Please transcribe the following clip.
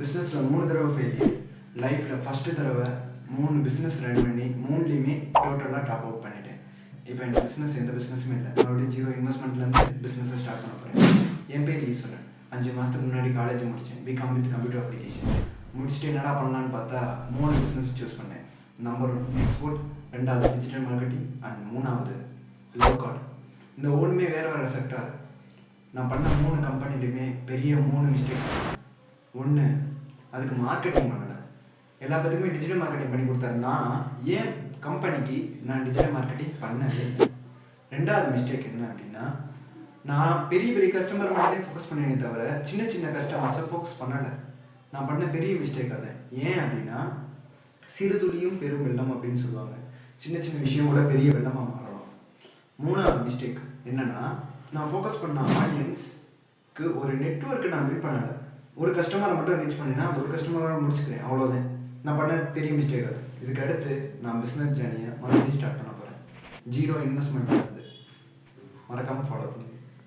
பிஸ்னஸில் மூணு தடவை ஃபெயிலியர் லைஃப்பில் ஃபஸ்ட்டு தடவை மூணு பிஸ்னஸ் ரன் பண்ணி மூணுலேயுமே டோட்டலாக டாப் அவுட் பண்ணிட்டேன். இப்போ எனக்கு பிஸ்னஸ் எந்த பிஸ்னஸுமே இல்லை. மறுபடியும் ஜீரோ இன்வெஸ்ட்மெண்ட்லேருந்து பிஸ்னஸை ஸ்டார்ட் பண்ண போகிறேன் என் பேர் ஈஸ்வரன் அஞ்சு மாதத்துக்கு முன்னாடி காலேஜ் முடித்தேன் பிகாம் வித் கம்ப்யூட்டர் அப்ளிகேஷன் முடிச்சுட்டு என்னடா பண்ணலான்னு பார்த்தா மூணு பிஸ்னஸ் சூஸ் பண்ணேன். நம்பர் ஒன் எக்ஸ்போர்ட் ரெண்டாவது டிஜிட்டல் மார்க்கெட்டிங் அண்ட் மூணாவது லோ கார்ட் இந்த ஒன்றுமே வேறு வேறு செக்டார் நான் பண்ண மூணு கம்பெனிலையுமே பெரிய மூணு மிஸ்டேக் ஒன்று அதுக்கு மார்க்கெட்டிங் பண்ணலை. எல்லா பேத்துக்குமே டிஜிட்டல் மார்க்கெட்டிங் பண்ணி கொடுத்தாருன்னா ஏன் கம்பெனிக்கு நான் டிஜிட்டல் மார்க்கெட்டிங் பண்ணவே ரெண்டாவது மிஸ்டேக் என்ன அப்படின்னா நான் பெரிய பெரிய கஸ்டமர் மட்டும் ஃபோக்கஸ் பண்ணேனே தவிர சின்ன சின்ன கஸ்டமர்ஸை ஃபோக்கஸ் பண்ணலை. நான் பண்ண பெரிய மிஸ்டேக் அது ஏன் அப்படின்னா சிறு துளியும் பெரும் வெள்ளம் அப்படின்னு சொல்லுவாங்க. சின்ன சின்ன விஷயம் கூட பெரிய வெள்ளமாக மாறலாம். மூணாவது மிஸ்டேக் என்னென்னா நான் ஃபோக்கஸ் பண்ண ஆடியன்ஸ்க்கு ஒரு நெட்ஒர்க்கு நான் பில்ட் பண்ணலை. ஒரு கஸ்டமரை மட்டும் ரீச் பண்ணினா அந்த ஒரு கஸ்டமரை முடிச்சுக்கிறேன். அவ்வளோதான் நான் பண்ண பெரிய மிஸ்டேக் அது. இதுக்கு அடுத்து நான் பிஸ்னஸ் ஜேர்னியை மறுபடியும் ஸ்டார்ட் பண்ண போகிறேன் ஜீரோ இன்வெஸ்ட்மெண்ட் வந்து மறக்காமல் ஃபாலோ பண்ணுங்க